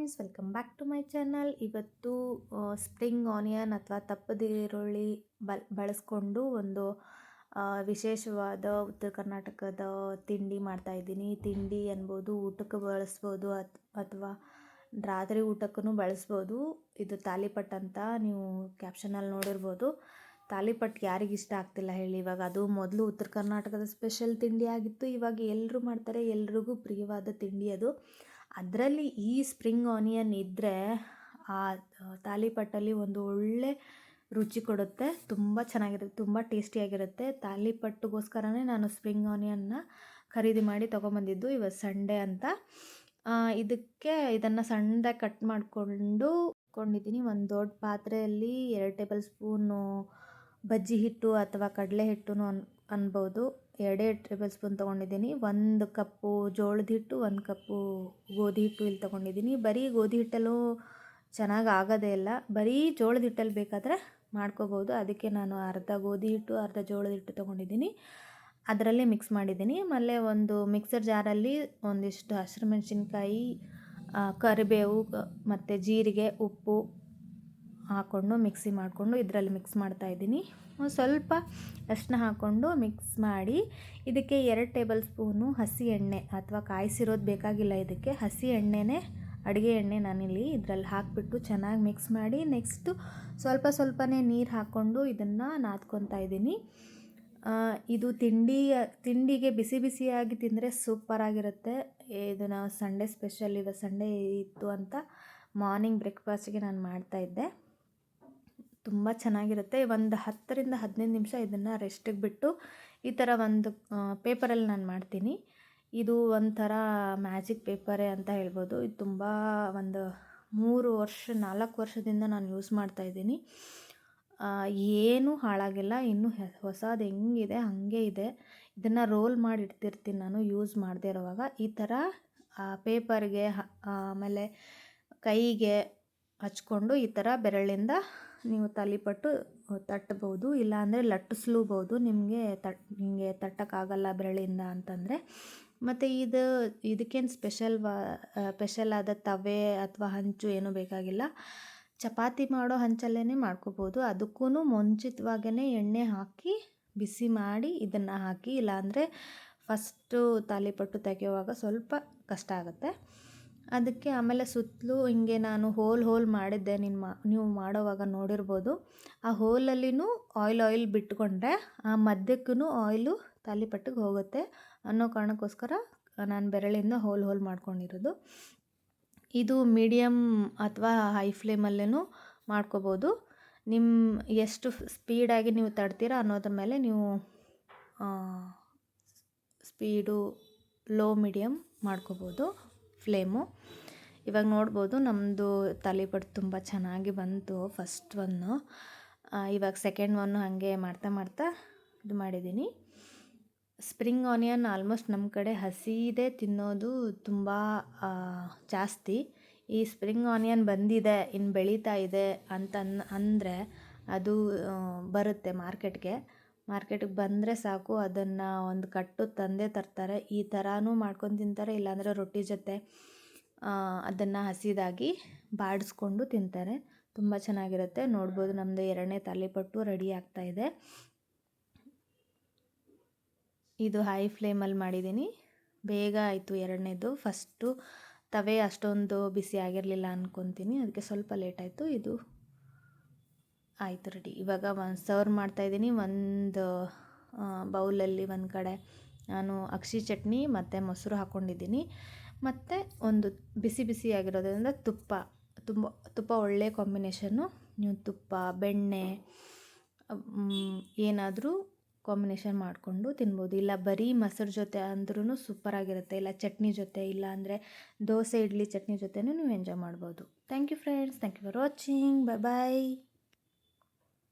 Friends welcome back to my channel ಇವತ್ತು spring onion ಅಥವಾ ತಪ್ಪದ ಈರುಳ್ಳಿ ಬಲ್, ಬಳಸ್ಕೊಂಡು ಒಂದು ವಿಶೇಷವಾದ ಉತ್ತರ ಕರ್ನಾಟಕದ ತಿಂಡಿ ಮಾಡ್ತಾ ಇದ್ದೀನಿ. ತಿಂಡಿ ಅನ್ಬೋದು, ಊಟಕ್ಕೆ ಬಳಸ್ಬೋದು ಅಥವಾ ರಾತ್ರಿ ಊಟಕ್ಕೂ ಬಳಸ್ಬೋದು. ಇದು ತಾಲಿಪಟ್ ಅಂತ ನೀವು ಕ್ಯಾಪ್ಷನಲ್ಲಿ ನೋಡಿರ್ಬೋದು. ತಾಲಿಪಟ್ ಯಾರಿಗೆ ಇಷ್ಟ ಆಗ್ತಿಲ್ಲ ಹೇಳಿ ಇವಾಗ. ಅದು ಮೊದಲು ಉತ್ತರ ಕರ್ನಾಟಕದ ಸ್ಪೆಷಲ್ ತಿಂಡಿ ಆಗಿತ್ತು. ಇವಾಗ ಎಲ್ಲರೂ ಮಾಡ್ತಾರೆ. ಎಲ್ರಿಗೂ ಪ್ರಿಯವಾದ ತಿಂಡಿ ಅದು. ಅದರಲ್ಲಿ ಈ ಸ್ಪ್ರಿಂಗ್ ಆನಿಯನ್ ಇದ್ದರೆ ಆ ತಾಲಿಪಟ್ಟಲ್ಲಿ ಒಂದು ಒಳ್ಳೆ ರುಚಿ ಕೊಡುತ್ತೆ. ತುಂಬ ಚೆನ್ನಾಗಿರುತ್ತೆ ತುಂಬ ಟೇಸ್ಟಿಯಾಗಿರುತ್ತೆ. ತಾಲಿಪಟ್ಟುಗೋಸ್ಕರನೇ ನಾನು ಸ್ಪ್ರಿಂಗ್ ಆನಿಯನ್ನ ಖರೀದಿ ಮಾಡಿ ತೊಗೊಂಬಂದಿದ್ದು ಇವತ್ತು ಸಂಡೇ ಅಂತ. ಇದಕ್ಕೆ ಇದನ್ನು ಸಣ್ಣದಾಗಿ ಕಟ್ ಮಾಡಿಕೊಂಡು ಕೊಂಡಿದ್ದೀನಿ. ಒಂದು ದೊಡ್ಡ ಪಾತ್ರೆಯಲ್ಲಿ ಎರಡು ಟೇಬಲ್ ಸ್ಪೂನು ಬಜ್ಜಿ ಹಿಟ್ಟು ಅಥವಾ ಕಡಲೆ ಹಿಟ್ಟು ಅನ್, ಅನ್ಬೋದು. ಎರಡೇ ಟೇಬಲ್ ಸ್ಪೂನ್ ತೊಗೊಂಡಿದ್ದೀನಿ. ಒಂದು ಕಪ್ಪು ಜೋಳದ ಹಿಟ್ಟು, ಒಂದು ಕಪ್ಪು ಗೋಧಿ ಹಿಟ್ಟು ಇಲ್ಲಿ ತೊಗೊಂಡಿದ್ದೀನಿ. ಬರೀ ಗೋಧಿ ಹಿಟ್ಟಲ್ಲೂ ಚೆನ್ನಾಗಿ ಆಗೋದೇ ಇಲ್ಲ. ಬರೀ ಜೋಳದ ಹಿಟ್ಟಲ್ಲಿ ಬೇಕಾದರೆ ಮಾಡ್ಕೋಬೋದು. ಅದಕ್ಕೆ ನಾನು ಅರ್ಧ ಗೋಧಿ ಹಿಟ್ಟು, ಅರ್ಧ ಜೋಳದ ಹಿಟ್ಟು ತೊಗೊಂಡಿದ್ದೀನಿ. ಅದರಲ್ಲೇ ಮಿಕ್ಸ್ ಮಾಡಿದ್ದೀನಿ. ಆಮೇಲೆ ಒಂದು ಮಿಕ್ಸರ್ ಜಾರಲ್ಲಿ ಒಂದಿಷ್ಟು ಹಸಿರು ಮೆಣಸಿನ್ಕಾಯಿ ಕರಿಬೇವು ಮತ್ತು ಜೀರಿಗೆ, ಉಪ್ಪು ಹಾಕ್ಕೊಂಡು ಮಿಕ್ಸಿ ಮಾಡಿಕೊಂಡು ಇದರಲ್ಲಿ ಮಿಕ್ಸ್ ಮಾಡ್ತಾ ಇದ್ದೀನಿ. ಸ್ವಲ್ಪ ಅರಿಶಿನ ಹಾಕ್ಕೊಂಡು ಮಿಕ್ಸ್ ಮಾಡಿ ಇದಕ್ಕೆ ಎರಡು ಟೇಬಲ್ ಸ್ಪೂನು ಹಸಿ ಎಣ್ಣೆ ಅಥವಾ ಕಾಯಿಸಿರೋದು ಬೇಕಾಗಿಲ್ಲ ಇದಕ್ಕೆ. ಹಸಿ ಎಣ್ಣೆನೇ, ಅಡುಗೆ ಎಣ್ಣೆ ನಾನಿಲ್ಲಿ ಇದರಲ್ಲಿ ಹಾಕಿಬಿಟ್ಟು ಚೆನ್ನಾಗಿ ಮಿಕ್ಸ್ ಮಾಡಿ ನೆಕ್ಸ್ಟು ಸ್ವಲ್ಪ ಸ್ವಲ್ಪನೇ ನೀರು ಹಾಕ್ಕೊಂಡು ಇದನ್ನು ನಾದ್ಕೊತಾ ಇದ್ದೀನಿ. ಇದು ತಿಂಡಿ, ತಿಂಡಿಗೆ ಬಿಸಿ ಬಿಸಿಯಾಗಿ ತಿಂದರೆ ಸೂಪರಾಗಿರುತ್ತೆ ಇದನ್ನು ಸಂಡೇ ಸ್ಪೆಷಲ್ ಇವತ್ತು ಸಂಡೇ ಇತ್ತು ಅಂತ ಮಾರ್ನಿಂಗ್ ಬ್ರೇಕ್ಫಾಸ್ಟ್ಗೆ ನಾನು ಮಾಡ್ತಾಯಿದ್ದೆ ತುಂಬ ಚೆನ್ನಾಗಿರುತ್ತೆ. ಒಂದು ಹತ್ತರಿಂದ ಹದಿನೈದು ನಿಮಿಷ ಇದನ್ನು ರೆಸ್ಟಿಗೆ ಬಿಟ್ಟು ಈ ಥರ ಒಂದು ಪೇಪರಲ್ಲಿ ನಾನು ಮಾಡ್ತೀನಿ. ಇದು ಒಂಥರ ಮ್ಯಾಜಿಕ್ ಪೇಪರೇ ಅಂತ ಹೇಳ್ಬೋದು. ಇದು ತುಂಬ ಒಂದು ಮೂರು ವರ್ಷ, ನಾಲ್ಕು ವರ್ಷದಿಂದ ನಾನು ಯೂಸ್ ಮಾಡ್ತಾ ಇದ್ದೀನಿ. ಏನೂ ಹಾಳಾಗಿಲ್ಲ. ಇನ್ನೂ ಹೊಸದು ಹೆಂಗಿದೆ, ಹಾಗೆ ಇದೆ. ಇದನ್ನು ರೋಲ್ ಮಾಡಿ ಇಡ್ತಿರ್ತೀನಿ ನಾನು ಯೂಸ್ ಮಾಡದೇ ಇರುವಾಗ. ಈ ಥರ ಪೇಪರ್ಗೆ ಆಮೇಲೆ ಕೈಗೆ ಹಚ್ಕೊಂಡು ಈ ಥರ ಬೆರಳಿಂದ ನೀವು ತಾಲಿಪಟ್ಟು ತಟ್ಟಬೋದು ಇಲ್ಲಾಂದರೆ ಲಟ್ಟಿಸ್ಲೂಬೋದು ನಿಮಗೆ ತಟ್, ನಿಮಗೆ ತಟ್ಟಕ್ಕಾಗಲ್ಲ ಬೆರಳಿಂದ ಅಂತಂದರೆ. ಮತ್ತು ಇದು, ಇದಕ್ಕೇನು ಸ್ಪೆಷಲ್ ವಾ ಸ್ಪೆಷಲ್ ಆದ ತವೆ ಅಥವಾ ಹಂಚು ಏನೂ ಬೇಕಾಗಿಲ್ಲ. ಚಪಾತಿ ಮಾಡೋ ಹಂಚಲ್ಲೇ ಮಾಡ್ಕೋಬೋದು ಅದಕ್ಕೂ ಮುಂಚಿತವಾಗೇ ಎಣ್ಣೆ ಹಾಕಿ, ಬಿಸಿ ಮಾಡಿ ಇದನ್ನು ಹಾಕಿ, ಇಲ್ಲಾಂದರೆ ಫಸ್ಟು ತಾಲಿಪಟ್ಟು ತೆಗೆಯುವಾಗ ಸ್ವಲ್ಪ ಕಷ್ಟ ಆಗುತ್ತೆ. ಅದಕ್ಕೆ ಆಮೇಲೆ ಸುತ್ತಲೂ ಹಿಂಗೆ ನಾನು ಹೋಲ್ ಹೋಲ್ ಮಾಡಿದ್ದೆ ನೀನು ನೀವು ಮಾಡೋವಾಗ ನೋಡಿರ್ಬೋದು. ಆ ಹೋಲಲ್ಲಿನೂ ಆಯಿಲ್ ಆಯಿಲ್ ಬಿಟ್ಕೊಂಡ್ರೆ ಆ ಮಧ್ಯಕ್ಕೂ ಆಯಿಲು ತಾಲಿಪಟ್ಟಿಗೆ ಹೋಗುತ್ತೆ. ಅನ್ನೋ ಕಾರಣಕ್ಕೋಸ್ಕರ ನಾನು ಬೆರಳಿಂದ ಹೋಲ್ ಹೋಲ್ ಮಾಡ್ಕೊಂಡಿರೋದು. ಇದು ಮೀಡಿಯಮ್ ಅಥವಾ ಹೈ ಫ್ಲೇಮಲ್ಲೇನೂ ಮಾಡ್ಕೋಬೋದು. ನಿಮ್ಮ ಎಷ್ಟು ಸ್ಪೀಡಾಗಿ ನೀವು ತಡ್ತೀರಾ ಅನ್ನೋದ್ರ ಮೇಲೆ ನೀವು ಸ್ಪೀಡು ಲೋ ಮೀಡಿಯಮ್ ಮಾಡ್ಕೋಬೋದು. ಫ್ಲೇಮು. ಇವಾಗ ನೋಡ್ಬೋದು ನಮ್ಮದು ತಾಲಿಪಟ್ಟು ತುಂಬ ಚೆನ್ನಾಗಿ ಬಂತು ಫಸ್ಟ್ ಒನ್ನು ಇವಾಗ ಸೆಕೆಂಡ್ ಒನ್ನು ಹಾಗೆ ಮಾಡ್ತಾ ಮಾಡ್ತಾ ಇದು ಮಾಡಿದ್ದೀನಿ. ಸ್ಪ್ರಿಂಗ್ ಆನಿಯನ್ ಆಲ್ಮೋಸ್ಟ್ ನಮ್ಮ ಕಡೆ ಹಸಿದೇ ತಿನ್ನೋದು ತುಂಬ ಜಾಸ್ತಿ. ಈ ಸ್ಪ್ರಿಂಗ್ ಆನಿಯನ್ ಬಂದಿದೆ ಇನ್ನು ಬೆಳೀತಾ ಇದೆ ಅಂತ ಅಂದರೆ ಅದು ಬರುತ್ತೆ ಮಾರ್ಕೆಟ್ಗೆ. ಮಾರ್ಕೆಟಿಗೆ ಬಂದರೆ ಸಾಕು, ಅದನ್ನು ಒಂದು ಕಟ್ಟು ತಂದೇ ತರ್ತಾರೆ. ಈ ಥರನೂ ಮಾಡ್ಕೊಂಡು ತಿಂತಾರೆ, ಇಲ್ಲಾಂದರೆ ರೊಟ್ಟಿ ಜೊತೆ ಅದನ್ನು ಹಸಿದಾಗಿ ಬಾಡಿಸ್ಕೊಂಡು ತಿಂತಾರೆ. ತುಂಬ ಚೆನ್ನಾಗಿರುತ್ತೆ. ನೋಡ್ಬೋದು ನಮ್ಮದು ಎರಡನೇ ತಾಲಿಪಟ್ಟು ರೆಡಿ ಆಗ್ತಾ ಇದೆ. ಇದು ಹೈ ಫ್ಲೇಮಲ್ಲಿ ಮಾಡಿದ್ದೀನಿ. ಬೇಗ ಆಯಿತು ಎರಡನೇದು. ಫಸ್ಟು ತವೆ ಅಷ್ಟೊಂದು ಬಿಸಿ ಆಗಿರಲಿಲ್ಲ ಅಂದ್ಕೊತೀನಿ ಅದಕ್ಕೆ ಸ್ವಲ್ಪ ಲೇಟಾಯಿತು ಇದು ಆಯಿತು ರೆಡಿ. ಇವಾಗ ಒಂದು ಸರ್ವ್ ಮಾಡ್ತಾಯಿದ್ದೀನಿ ಒಂದು ಬೌಲಲ್ಲಿ ಒಂದು ಕಡೆ ನಾನು ಅಕ್ಷಿ ಚಟ್ನಿ ಮತ್ತು ಮೊಸರು ಹಾಕ್ಕೊಂಡಿದ್ದೀನಿ ಮತ್ತು ಒಂದು ಬಿಸಿ ಬಿಸಿ ಆಗಿರೋದ್ರಿಂದ ತುಪ್ಪ, ತುಂಬ, ತುಪ್ಪ ಒಳ್ಳೆಯ ಕಾಂಬಿನೇಷನ್ನು ನೀವು ತುಪ್ಪ, ಬೆಣ್ಣೆ ಏನಾದರೂ ಕಾಂಬಿನೇಷನ್ ಮಾಡಿಕೊಂಡು ತಿನ್ಬೋದು. ಇಲ್ಲ ಬರೀ ಮೊಸರು ಜೊತೆ ಅಂದ್ರೂ ಸೂಪರಾಗಿರುತ್ತೆ ಇಲ್ಲ ಚಟ್ನಿ ಜೊತೆ, ಇಲ್ಲ ಅಂದರೆ ದೋಸೆ, ಇಡ್ಲಿ ಚಟ್ನಿ ಜೊತೆನೂ ನೀವು ಎಂಜಾಯ್ ಮಾಡ್ಬೋದು. Thank you friends thank you for watching bye bye